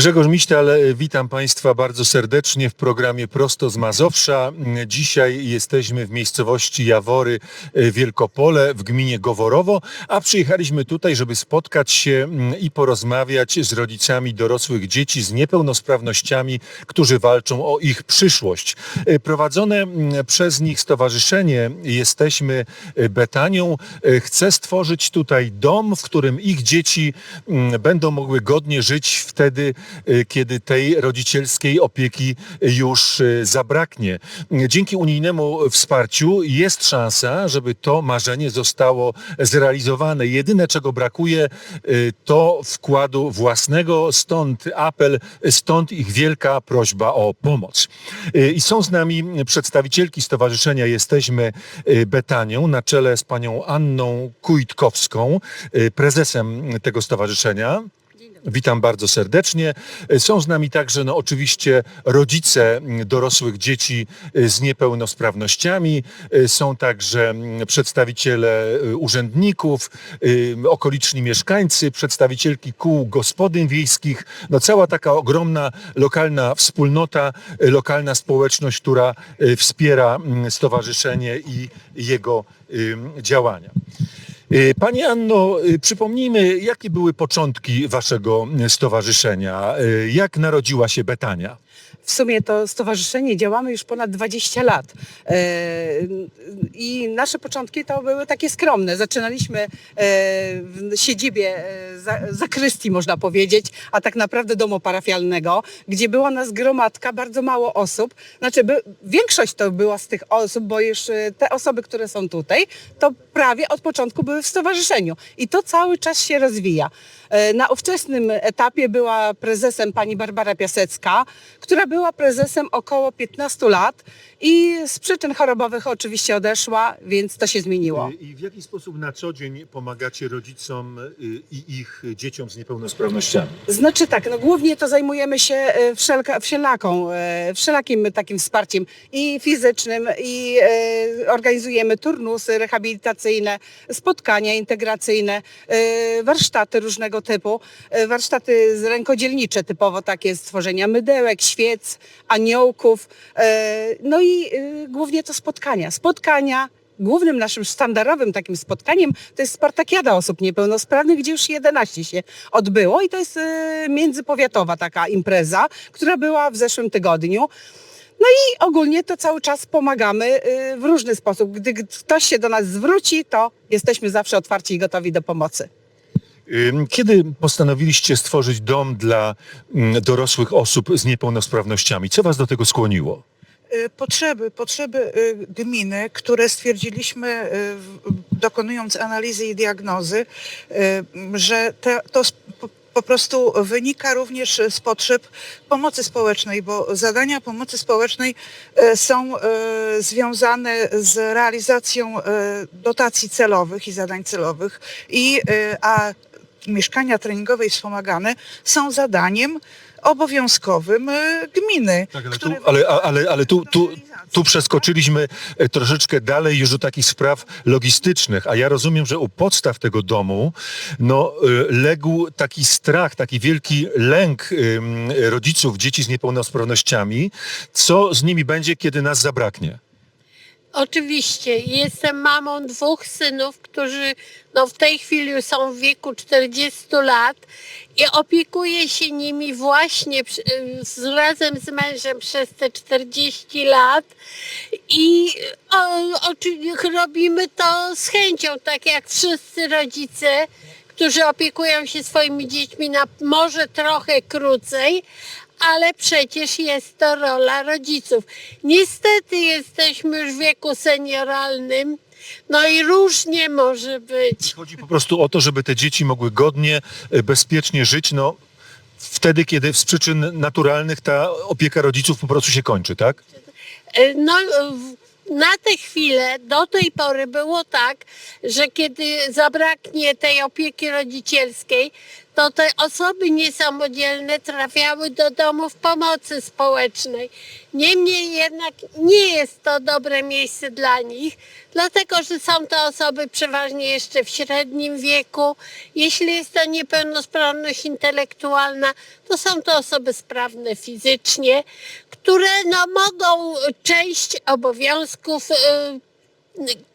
Grzegorz Miśtal, e, witam Państwa bardzo serdecznie w programie Prosto z Mazowsza. Dzisiaj jesteśmy w miejscowości Jawory e, Wielkopole w gminie Goworowo, a przyjechaliśmy tutaj, żeby spotkać się mm, i porozmawiać z rodzicami dorosłych dzieci z niepełnosprawnościami, którzy walczą o ich przyszłość. E, Prowadzone mm, przez nich stowarzyszenie Jesteśmy Betanią chce stworzyć tutaj dom, w którym ich dzieci mm, będą mogły godnie żyć wtedy, kiedy tej rodzicielskiej opieki już y, zabraknie. Dzięki unijnemu wsparciu jest szansa, żeby to marzenie zostało zrealizowane. Jedyne, czego brakuje, y, to wkładu własnego, stąd apel, stąd ich wielka prośba o pomoc. Y, I są z nami przedstawicielki Stowarzyszenia Jesteśmy y, Betanią na czele z panią Anną Kujtkowską, y, prezesem tego stowarzyszenia. Witam bardzo serdecznie. Są z nami także no, oczywiście rodzice mm, dorosłych dzieci y, z niepełnosprawnościami. Y, Są także mm, przedstawiciele urzędników, okoliczni mieszkańcy, przedstawicielki kół gospodyń wiejskich. No, cała taka ogromna lokalna wspólnota, lokalna społeczność, która wspiera mm, stowarzyszenie i jego działania. Y, Pani Anno, y, przypomnijmy, jakie były początki Waszego y, stowarzyszenia? Jak narodziła się Betania? W sumie to stowarzyszenie działamy już ponad 20 lat. E, I nasze początki to były takie skromne. Zaczynaliśmy e, w siedzibie e, za- zakrystii, można powiedzieć, a tak naprawdę domu parafialnego, gdzie była nas gromadka, bardzo mało osób. Znaczy, by, większość to była z tych osób, bo już te osoby, które są tutaj, to prawie od początku były w stowarzyszeniu. I to cały czas się rozwija. Na ówczesnym etapie była prezesem pani Barbara Piasecka, która była prezesem około 15 lat i z przyczyn chorobowych oczywiście odeszła, więc to się zmieniło. Y, I w jaki sposób na co dzień pomagacie rodzicom y, i ich dzieciom z niepełnosprawnościami? Znaczy tak, no głównie to zajmujemy się e, wszelka, wszelaką, wszelakim takim wsparciem i fizycznym i organizujemy turnusy rehabilitacyjne, spotkania integracyjne, warsztaty różnego typu, warsztaty z rękodzielnicze typowo takie stworzenia mydełek, świec, aniołków, no i e, głównie to spotkania. Spotkania, Głównym naszym sztandarowym takim spotkaniem to jest Spartakiada osób niepełnosprawnych, gdzie już 11 się odbyło i to jest e, międzypowiatowa taka impreza, która była w zeszłym tygodniu. No i ogólnie to cały czas pomagamy e, w różny sposób. Gdy ktoś się do nas zwróci, to jesteśmy zawsze otwarci i gotowi do pomocy. Y, Kiedy postanowiliście stworzyć dom dla mm, dorosłych osób z niepełnosprawnościami? Co Was do tego skłoniło? Y, Potrzeby, potrzeby y, gminy, które stwierdziliśmy, y, dokonując analizy i diagnozy, że te, to po- prostu wynika również z potrzeb pomocy społecznej, bo zadania pomocy społecznej są związane z realizacją dotacji celowych i zadań celowych, i, a mieszkania treningowe i wspomagane są zadaniem obowiązkowym y, gminy. Tak, ale, tu, ale, ale, ale tu, tu, tu przeskoczyliśmy e, troszeczkę dalej już do takich spraw logistycznych, a ja rozumiem, że u podstaw tego domu no, e, legł taki strach, taki wielki lęk rodziców dzieci z niepełnosprawnościami, co z nimi będzie, kiedy nas zabraknie. Oczywiście, jestem mamą dwóch synów, którzy no, w tej chwili są w wieku 40 lat i opiekuję się nimi właśnie z, razem z mężem przez te 40 lat. I o, robimy to z chęcią, tak jak wszyscy rodzice, którzy opiekują się swoimi dziećmi na może trochę krócej, ale przecież jest to rola rodziców. Niestety jesteśmy już w wieku senioralnym, no i różnie może być. Chodzi po prostu o to, żeby te dzieci mogły godnie, e, bezpiecznie żyć, no wtedy, kiedy z przyczyn naturalnych ta opieka rodziców po prostu się kończy, tak? E, No, w- na tę chwilę, do tej pory było tak, że kiedy zabraknie tej opieki rodzicielskiej, to te osoby niesamodzielne trafiały do domów pomocy społecznej. Niemniej jednak nie jest to dobre miejsce dla nich, dlatego że są to osoby przeważnie jeszcze w średnim wieku. Jeśli jest to niepełnosprawność intelektualna, to są to osoby sprawne fizycznie, które no, mogą część obowiązków, y,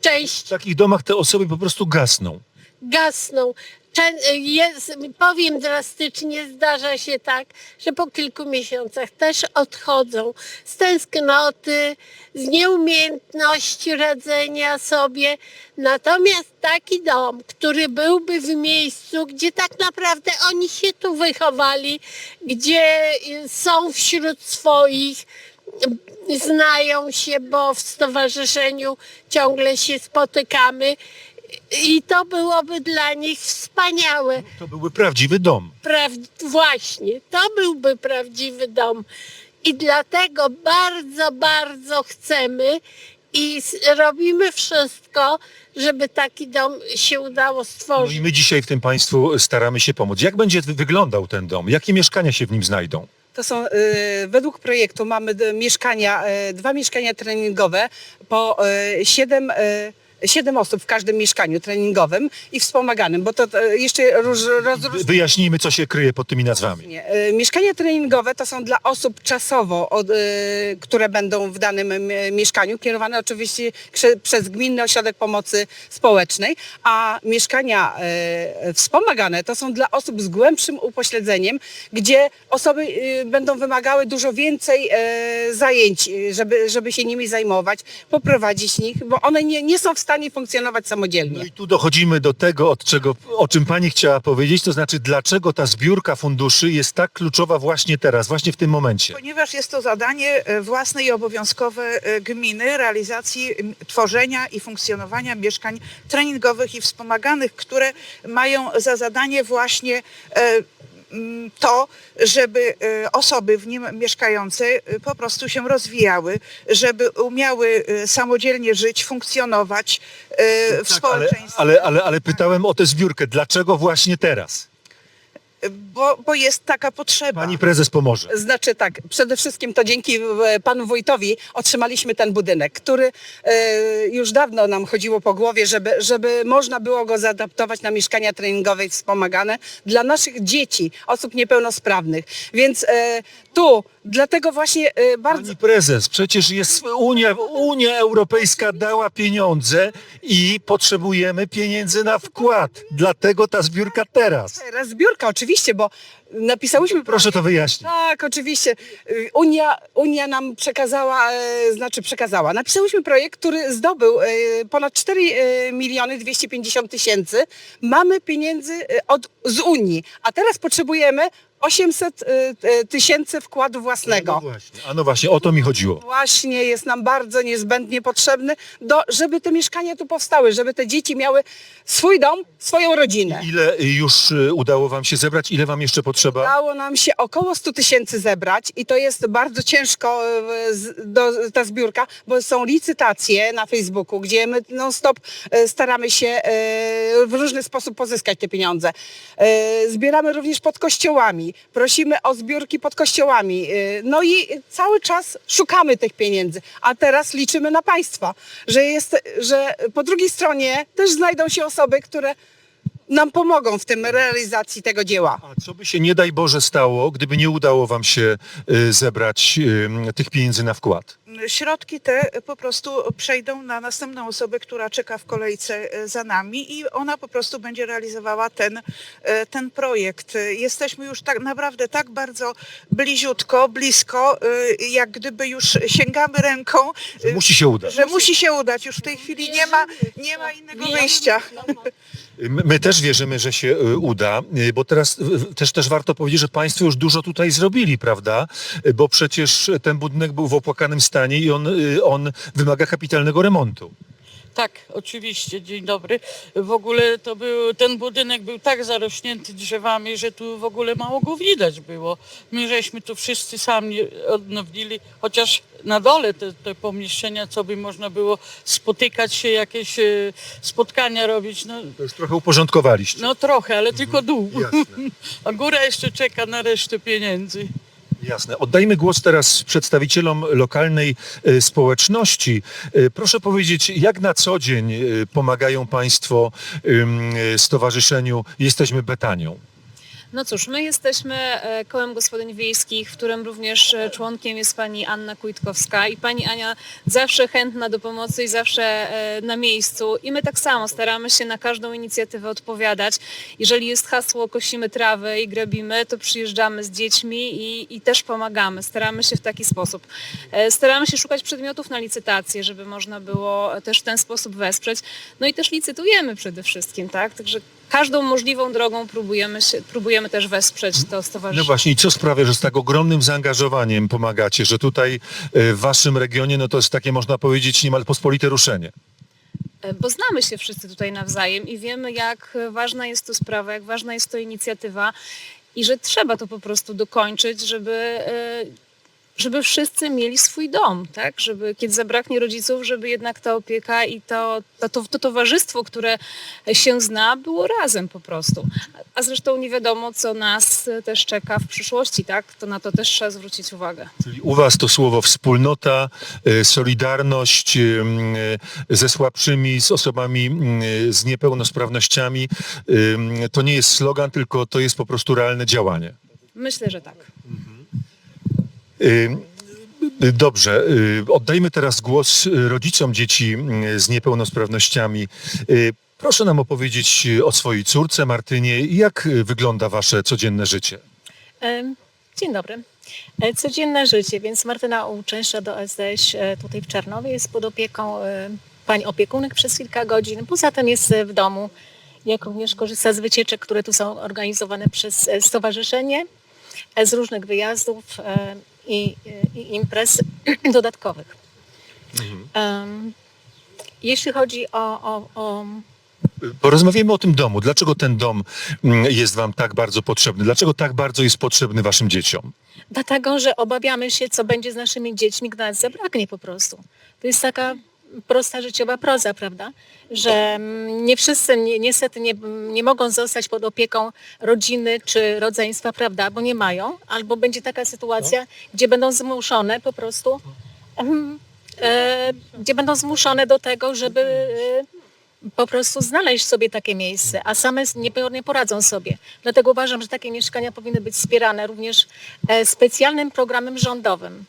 część W takich domach te osoby po prostu gasną. gasną. Czę- Jest, powiem drastycznie, zdarza się tak, że po kilku miesiącach też odchodzą z tęsknoty, z nieumiejętności radzenia sobie. Natomiast taki dom, który byłby w miejscu, gdzie tak naprawdę oni się tu wychowali, gdzie y, są wśród swoich, znają się, bo w stowarzyszeniu ciągle się spotykamy. I to byłoby dla nich wspaniałe. To byłby prawdziwy dom. Praw- właśnie, to byłby prawdziwy dom. I dlatego bardzo, bardzo chcemy i s- robimy wszystko, żeby taki dom się udało No stworzyć. i my dzisiaj w tym Państwu staramy się pomóc. Jak będzie wy- wyglądał ten dom? Jakie mieszkania się w nim znajdą? To są, y, według projektu mamy d- mieszkania, y, dwa mieszkania treningowe po y, siedem, y, siedem osób w każdym mieszkaniu treningowym i wspomaganym, bo to y, jeszcze roz, Wy- Wyjaśnijmy, co się kryje pod tymi nazwami. Nie. Y, Mieszkania treningowe to są dla osób czasowo, od, y, które będą w danym m- mieszkaniu, kierowane oczywiście krze- przez Gminny Ośrodek Pomocy Społecznej, a mieszkania wspomagane to są dla osób z głębszym upośledzeniem, gdzie osoby będą wymagały dużo więcej zajęć, żeby, żeby się nimi zajmować, poprowadzić nich, bo one nie, nie są w stanie funkcjonować samodzielnie. No i tu dochodzimy do tego, od czego, o czym Pani chciała powiedzieć, to znaczy dlaczego ta zbiórka funduszy jest tak kluczowa właśnie teraz, właśnie w tym momencie. Ponieważ jest to zadanie e, własne i obowiązkowe e, gminy realizacji tworzenia i funkcjonowania mieszkań treningowych i wspomaganych, które mają za zadanie właśnie e, to, żeby e, osoby w nim mieszkające e, po prostu się rozwijały, żeby umiały e, samodzielnie żyć, funkcjonować w Tak, ale, społeczeństwie. ale, ale, ale pytałem o tę zbiórkę. Dlaczego właśnie teraz? Bo, bo jest taka potrzeba. Pani prezes pomoże. Znaczy tak, przede wszystkim to dzięki e, panu wójtowi otrzymaliśmy ten budynek, który e, już dawno nam chodziło po głowie, żeby, żeby można było go zaadaptować na mieszkania treningowe i wspomagane dla naszych dzieci, osób niepełnosprawnych. Więc e, tu, dlatego właśnie e, bardzo... Pani prezes, przecież jest Unia, Unia Europejska dała pieniądze i potrzebujemy pieniędzy na wkład. Dlatego ta zbiórka teraz. Teraz zbiórka oczywiście, bo napisałyśmy... Proszę to wyjaśnić. Tak, oczywiście. Y, Unia, Unia nam przekazała, e, znaczy przekazała. Napisałyśmy projekt, który zdobył e, ponad 4 e, miliony 250 tysięcy. Mamy pieniędzy e, od, z Unii, a teraz potrzebujemy 800 e, e, tysięcy wkładu No własnego. właśnie, a no właśnie, o to mi chodziło. Właśnie jest nam bardzo niezbędnie potrzebny, do, żeby te mieszkania tu powstały, żeby te dzieci miały swój dom, swoją rodzinę. Ile już y, udało wam się zebrać? Ile wam jeszcze potrzeba? Udało nam się około 100 tysięcy zebrać i to jest bardzo ciężko z- do, ta zbiórka, bo są licytacje na Facebooku, gdzie my non-stop e, staramy się w różny sposób pozyskać te pieniądze. Zbieramy również pod kościołami, prosimy o zbiórki pod kościołami. E, No i cały czas szukamy tych pieniędzy, a teraz liczymy na Państwa, że, jest, że po drugiej stronie też znajdą się osoby, które nam pomogą w tym realizacji tego dzieła. A co by się nie daj Boże stało, gdyby nie udało wam się y, zebrać y, tych pieniędzy na wkład? Środki te po prostu przejdą na następną osobę, która czeka w kolejce e, za nami i ona po prostu będzie realizowała ten, e, ten projekt. Jesteśmy już tak naprawdę tak bardzo bliziutko, blisko, e, jak gdyby już sięgamy ręką, Że musi się udać. że musi się udać. Już w tej chwili nie ma, nie ma innego wyjścia. My też wierzymy, że się uda, bo teraz też, też warto powiedzieć, że Państwo już dużo tutaj zrobili, prawda? Bo przecież ten budynek był w opłakanym stanie i on, y, on wymaga kapitalnego remontu. Tak, oczywiście, dzień dobry. W ogóle to był, ten budynek był tak zarośnięty drzewami, że tu w ogóle mało go widać było. My żeśmy tu wszyscy sami odnowili, chociaż na dole te, te pomieszczenia, co by można było spotykać się, jakieś e, spotkania robić, no, To już trochę uporządkowaliście. no trochę, ale tylko dół. Jasne. A góra jeszcze czeka na resztę pieniędzy. Jasne. Oddajmy głos teraz przedstawicielom lokalnej e, społeczności. E, Proszę powiedzieć, jak na co dzień e, pomagają Państwo Stowarzyszeniu Jesteśmy Betanią? No cóż, my jesteśmy e, kołem gospodyń wiejskich, w którym również e, członkiem jest pani Anna Kujtkowska i pani Ania zawsze chętna do pomocy i zawsze e, na miejscu i my tak samo staramy się na każdą inicjatywę odpowiadać. Jeżeli jest hasło kosimy trawę i grabimy, to przyjeżdżamy z dziećmi i, i też pomagamy. Staramy się w taki sposób. Staramy się szukać przedmiotów na licytację, żeby można było też w ten sposób wesprzeć. No i też licytujemy przede wszystkim, tak? Także każdą możliwą drogą próbujemy, się, próbujemy też wesprzeć to No stowarzyszenie. właśnie, i co sprawia, że z tak ogromnym zaangażowaniem pomagacie, że tutaj e, w Waszym regionie no to jest takie, można powiedzieć, niemal pospolite ruszenie? E, Bo znamy się wszyscy tutaj nawzajem i wiemy, jak ważna jest to sprawa, jak ważna jest to inicjatywa i że trzeba to po prostu dokończyć, żeby, e, żeby wszyscy mieli swój dom, tak? Żeby kiedy zabraknie rodziców, żeby jednak ta opieka i to, to, to, to towarzystwo, które się zna, było razem po prostu. A zresztą nie wiadomo, co nas też czeka w przyszłości, tak? To na to też trzeba zwrócić uwagę. Czyli u Was to słowo wspólnota, e, solidarność em, e, ze słabszymi, z osobami z niepełnosprawnościami. To nie jest slogan, tylko to jest po prostu realne działanie. Myślę, że tak. Ym, Dobrze, y, oddajmy teraz głos y, rodzicom dzieci y, z niepełnosprawnościami. Y, Proszę nam opowiedzieć y, o swojej córce Martynie jak y, wygląda wasze codzienne życie. Em, Dzień dobry. E, Codzienne życie, więc Martyna uczęszcza do SDŚ e, tutaj w Czarnowie, jest pod opieką e, pań opiekunek przez kilka godzin. Poza tym jest e, w domu, jak również korzysta z wycieczek, które tu są organizowane przez e, stowarzyszenie, e, z różnych wyjazdów e, i, i imprez dodatkowych. Em, Jeśli chodzi o, o, o Porozmawiajmy o tym domu. Dlaczego ten dom mm, jest wam tak bardzo potrzebny? Dlaczego tak bardzo jest potrzebny waszym dzieciom? Dlatego, że obawiamy się, co będzie z naszymi dziećmi, gdy nas zabraknie po prostu. To jest taka prosta życiowa proza, prawda? Że mm, nie wszyscy ni- niestety nie, nie mogą zostać pod opieką rodziny czy rodzeństwa, prawda? Bo nie mają. Albo będzie taka sytuacja, gdzie będą zmuszone po prostu, em, e, gdzie będą zmuszone do tego, żeby e, po prostu znaleźć sobie takie miejsce, a same nie, nie poradzą sobie. Dlatego uważam, że takie mieszkania powinny być wspierane również e, specjalnym programem rządowym.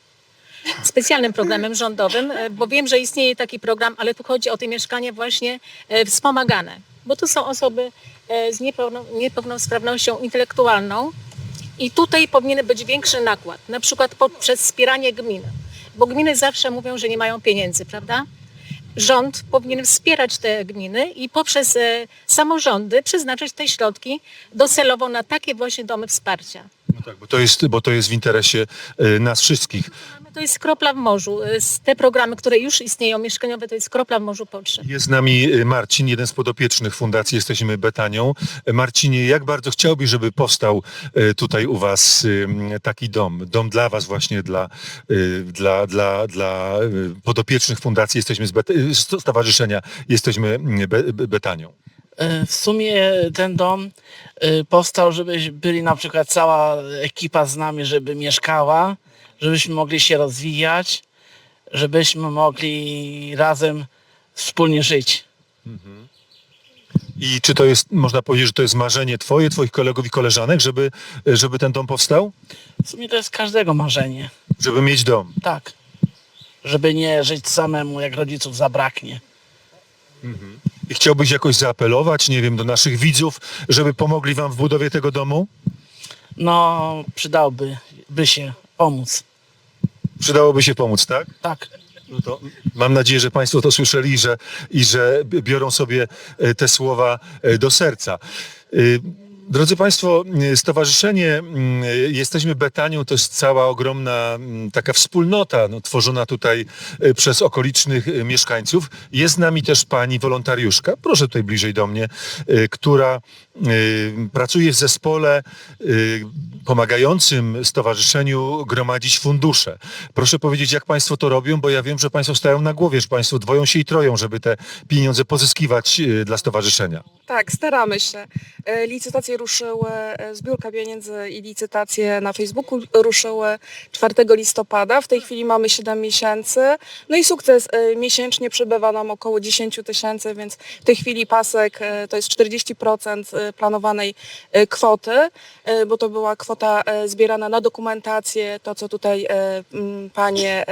Specjalnym programem rządowym, e, bo wiem, że istnieje taki program, ale tu chodzi o te mieszkania właśnie e, wspomagane, bo to są osoby e, z niepełno, niepełnosprawnością intelektualną i tutaj powinien być większy nakład, na przykład poprzez wspieranie gmin, bo gminy zawsze mówią, że nie mają pieniędzy, prawda? rząd powinien wspierać te gminy i poprzez samorządy przeznaczyć te środki docelowo na takie właśnie domy wsparcia. No tak, bo to jest, bo to jest w interesie y, nas wszystkich. To jest kropla w morzu. Z- Te programy, które już istnieją, mieszkaniowe, to jest kropla w morzu potrzeb. Jest z nami y, Marcin, jeden z podopiecznych Fundacji Jesteśmy Betanią. Y, Marcinie, jak bardzo chciałbyś, żeby powstał y, tutaj u was y, taki dom? Dom dla was właśnie, dla, y, dla, dla, dla y, podopiecznych Fundacji Jesteśmy z Bet- y, sto- Stowarzyszenia Jesteśmy Be- Be- Betanią. E, W sumie ten dom e, powstał, żeby byli na przykład cała ekipa z nami, żeby mieszkała, żebyśmy mogli się rozwijać, żebyśmy mogli razem wspólnie żyć. I czy to jest, można powiedzieć, że to jest marzenie twoje, twoich kolegów i koleżanek, żeby, żeby ten dom powstał? W sumie to jest każdego marzenie, Żeby mieć dom. tak. Żeby nie żyć samemu, jak rodziców zabraknie. I chciałbyś jakoś zaapelować, nie wiem, do naszych widzów, żeby pomogli wam w budowie tego domu? No, przydałoby by się pomóc. Przydałoby się pomóc, tak? Tak. No to mam nadzieję, że Państwo to słyszeli i że, i że biorą sobie e, te słowa e, do serca. Drodzy Państwo, y, Stowarzyszenie y, Jesteśmy Betanią to jest cała ogromna taka wspólnota no, tworzona tutaj y, przez okolicznych mieszkańców. Jest z nami też pani wolontariuszka, proszę tutaj bliżej do mnie, która pracuje w zespole pomagającym stowarzyszeniu gromadzić fundusze. Proszę powiedzieć, jak Państwo to robią, bo ja wiem, że Państwo stają na głowie, że Państwo dwoją się i troją, żeby te pieniądze pozyskiwać dla stowarzyszenia. Tak, staramy się. E, Ruszyły, e, zbiórka pieniędzy i licytacje na Facebooku ruszyły 4 listopada. W tej chwili mamy 7 miesięcy. No i sukces. e, Miesięcznie przybywa nam około 10 tysięcy, więc w tej chwili pasek e, to jest 40% e, planowanej kwoty, bo to była kwota zbierana na dokumentację, to co tutaj panie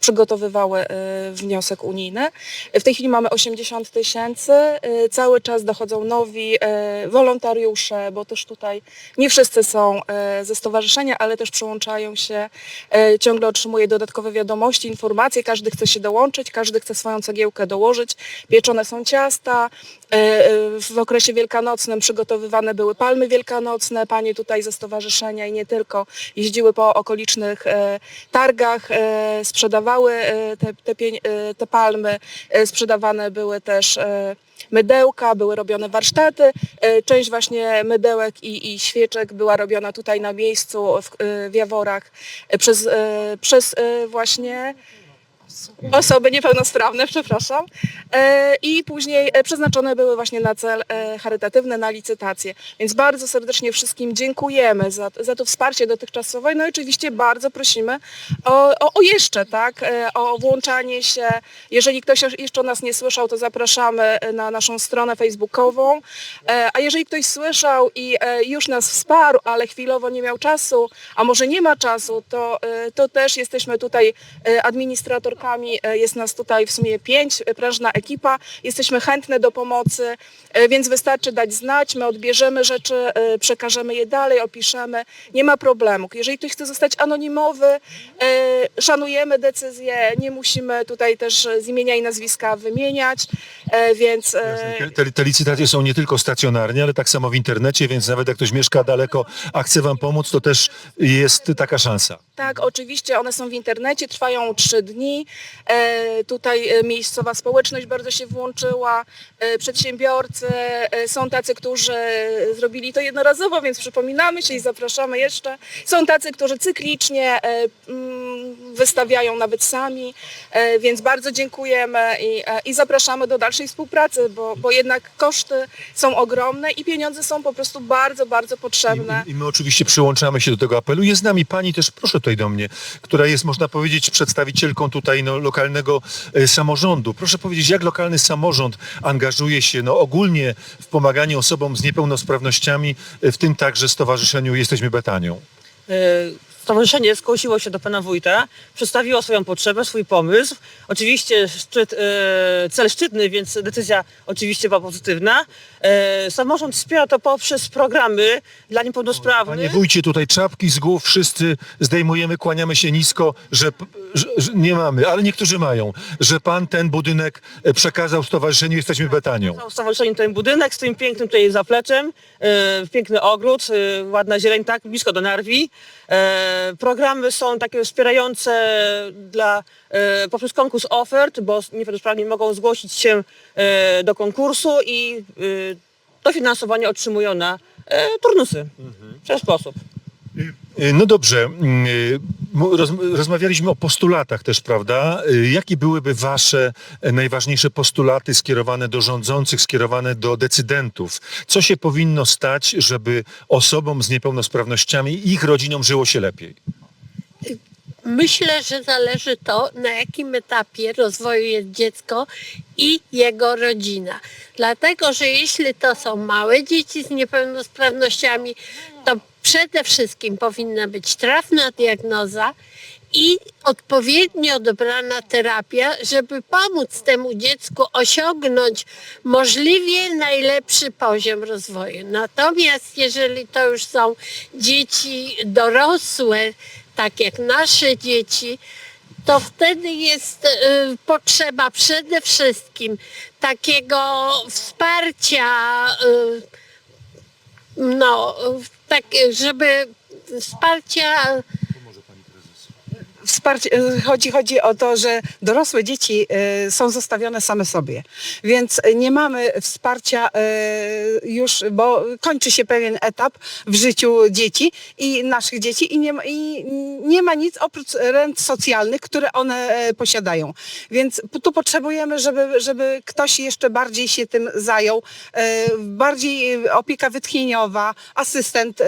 przygotowywały wniosek unijny. W tej chwili mamy 80 tysięcy. Cały czas dochodzą nowi wolontariusze, bo też tutaj nie wszyscy są e, ze stowarzyszenia, ale też przyłączają się. e, Ciągle otrzymuje dodatkowe wiadomości, informacje. Każdy chce się dołączyć, każdy chce swoją cegiełkę dołożyć. Pieczone są ciasta. E, e, W okresie wielkanocnym przygotowywane były palmy wielkanocne. Panie tutaj ze stowarzyszenia i nie tylko jeździły po okolicznych e, targach, sprzedawały te, te, te palmy. Sprzedawane były też mydełka, były robione warsztaty. Część właśnie mydełek i, i świeczek była robiona tutaj na miejscu w, w Jaworach przez, przez właśnie osoby niepełnosprawne, przepraszam. E, I później e, przeznaczone były właśnie na cel e, charytatywny, na licytację. Więc bardzo serdecznie wszystkim dziękujemy za, za to wsparcie dotychczasowe. No i oczywiście bardzo prosimy o, o, o jeszcze, tak, o włączanie się. Jeżeli ktoś jeszcze nas nie słyszał, to zapraszamy na naszą stronę facebookową. A jeżeli ktoś słyszał i już nas wsparł, ale chwilowo nie miał czasu, a może nie ma czasu, to, to też jesteśmy tutaj administratorkami. E, Jest nas tutaj w sumie pięć, e, prężna ekipa. Jesteśmy chętne do pomocy, e, więc wystarczy dać znać, my odbierzemy rzeczy, przekażemy je dalej, opiszemy. Nie ma problemu. Jeżeli ktoś chce zostać anonimowy, szanujemy decyzję, nie musimy tutaj też z imienia i nazwiska wymieniać, więc... Te, te licytacje są nie tylko stacjonarnie, ale tak samo w internecie, więc nawet jak ktoś mieszka daleko, a chce Wam pomóc, to też jest taka szansa. Tak, oczywiście one są w internecie, trwają trzy dni. E, tutaj e, miejscowa społeczność bardzo się włączyła, e, przedsiębiorcy, e, są tacy, którzy zrobili to jednorazowo, więc przypominamy się i zapraszamy jeszcze. Są tacy, którzy cyklicznie e, mm, wystawiają nawet sami, e, więc bardzo dziękujemy i, e, i zapraszamy do dalszej współpracy, bo, bo jednak koszty są ogromne i pieniądze są po prostu bardzo, bardzo potrzebne. I, I my oczywiście przyłączamy się do tego apelu. Jest z nami pani też, proszę tutaj do mnie, która jest, można powiedzieć, przedstawicielką tutaj no, lokalnego e, samorządu. Proszę powiedzieć, jak lokalny samorząd angażuje się no, ogólnie w pomaganie osobom z niepełnosprawnościami, e, w tym także Stowarzyszeniu Jesteśmy Betanią. Stowarzyszenie zgłosiło się do pana wójta, przedstawiło swoją potrzebę, swój pomysł. Oczywiście szczyt, e, cel szczytny, więc decyzja oczywiście była pozytywna. E, samorząd wspiera to poprzez programy dla niepełnosprawnych. Panie wójcie, tutaj czapki z głów, wszyscy zdejmujemy, kłaniamy się nisko, że, że, że nie mamy, ale niektórzy mają, że pan ten budynek e, przekazał Stowarzyszeniu Jesteśmy Betanią. Stowarzyszeniu ten budynek z tym pięknym tutaj zapleczem, e, piękny ogród, e, ładna zieleń, tak, blisko do Narwi. E, programy są takie wspierające dla, e, poprzez konkurs ofert, bo niepełnosprawni mogą zgłosić się e, do konkursu i e, dofinansowanie otrzymują na e, turnusy w ten sposób. No dobrze, mm, rozmawialiśmy o postulatach też, prawda? Y, Jakie byłyby wasze najważniejsze postulaty skierowane do rządzących, skierowane do decydentów? Co się powinno stać, żeby osobom z niepełnosprawnościami i ich rodzinom żyło się lepiej? Myślę, że zależy to, na jakim etapie rozwoju jest dziecko i jego rodzina. Dlatego, że jeśli to są małe dzieci z niepełnosprawnościami, przede wszystkim powinna być trafna diagnoza i odpowiednio dobrana terapia, żeby pomóc temu dziecku osiągnąć możliwie najlepszy poziom rozwoju. Natomiast jeżeli to już są dzieci dorosłe, tak jak nasze dzieci, to wtedy jest y, potrzeba przede wszystkim takiego wsparcia y, no, tak, żeby wsparcia Wsparcie, e, chodzi, chodzi o to, że dorosłe dzieci e, są zostawione same sobie, więc nie mamy wsparcia e, już, bo kończy się pewien etap w życiu dzieci i naszych dzieci i nie, ma- i nie ma nic oprócz rent socjalnych, które one posiadają. Więc tu potrzebujemy, żeby, żeby ktoś jeszcze bardziej się tym zajął, bardziej opieka wytchnieniowa, asystent,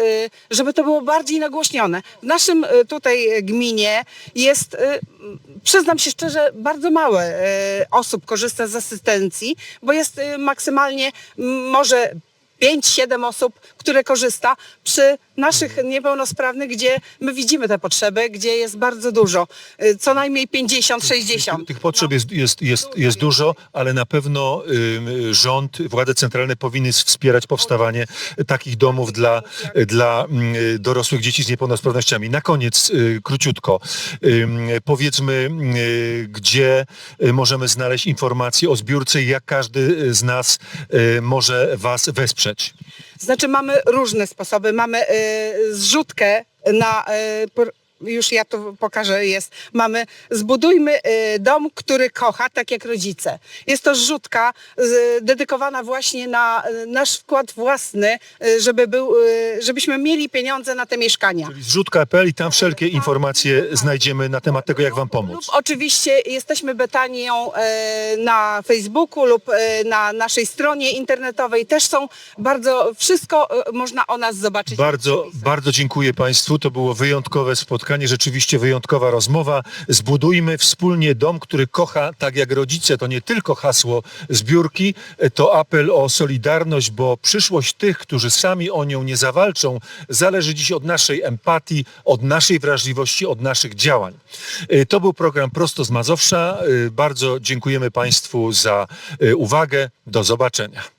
żeby to było bardziej nagłośnione. W naszym tutaj gminie jest, e, przyznam się szczerze, bardzo mało e, osób korzysta z asystencji, bo jest e, maksymalnie może 5-7 osób, które korzysta przy naszych niepełnosprawnych, gdzie my widzimy te potrzeby, gdzie jest bardzo dużo, e, co najmniej 50-60. Tych, tych potrzeb jest, jest, jest, jest dużo, ale na pewno ym, rząd, władze centralne powinny wspierać powstawanie takich domów dla, dla ym, dorosłych dzieci z niepełnosprawnościami. Na koniec, y, króciutko, ym, powiedzmy, y, gdzie y, możemy znaleźć informacje o zbiórce i jak każdy z nas y, może Was wesprzeć. Znaczy mamy różne sposoby. Mamy e, zrzutkę na... już ja to pokażę, jest. Mamy zbudujmy e, dom, który kocha, tak jak rodzice. Jest to zrzutka z, dedykowana właśnie na e, nasz wkład własny, e, żeby był, żebyśmy mieli pieniądze na te mieszkania. Czyli zrzutka.pl i tam wszelkie informacje znajdziemy na temat tego, jak Wam Lub pomóc. oczywiście jesteśmy Betanią na Facebooku lub na naszej stronie internetowej. Też są bardzo, wszystko można o nas zobaczyć. Bardzo, bardzo dziękuję Państwu. To było wyjątkowe spotkanie, rzeczywiście wyjątkowa rozmowa. Zbudujmy wspólnie dom, który kocha tak jak rodzice. To nie tylko hasło zbiórki, to apel o solidarność, bo przyszłość tych, którzy sami o nią nie zawalczą, zależy dziś od naszej empatii, od naszej wrażliwości, od naszych działań. Y, To był program Prosto z Mazowsza. Y, Bardzo dziękujemy Państwu za y, uwagę. Do zobaczenia.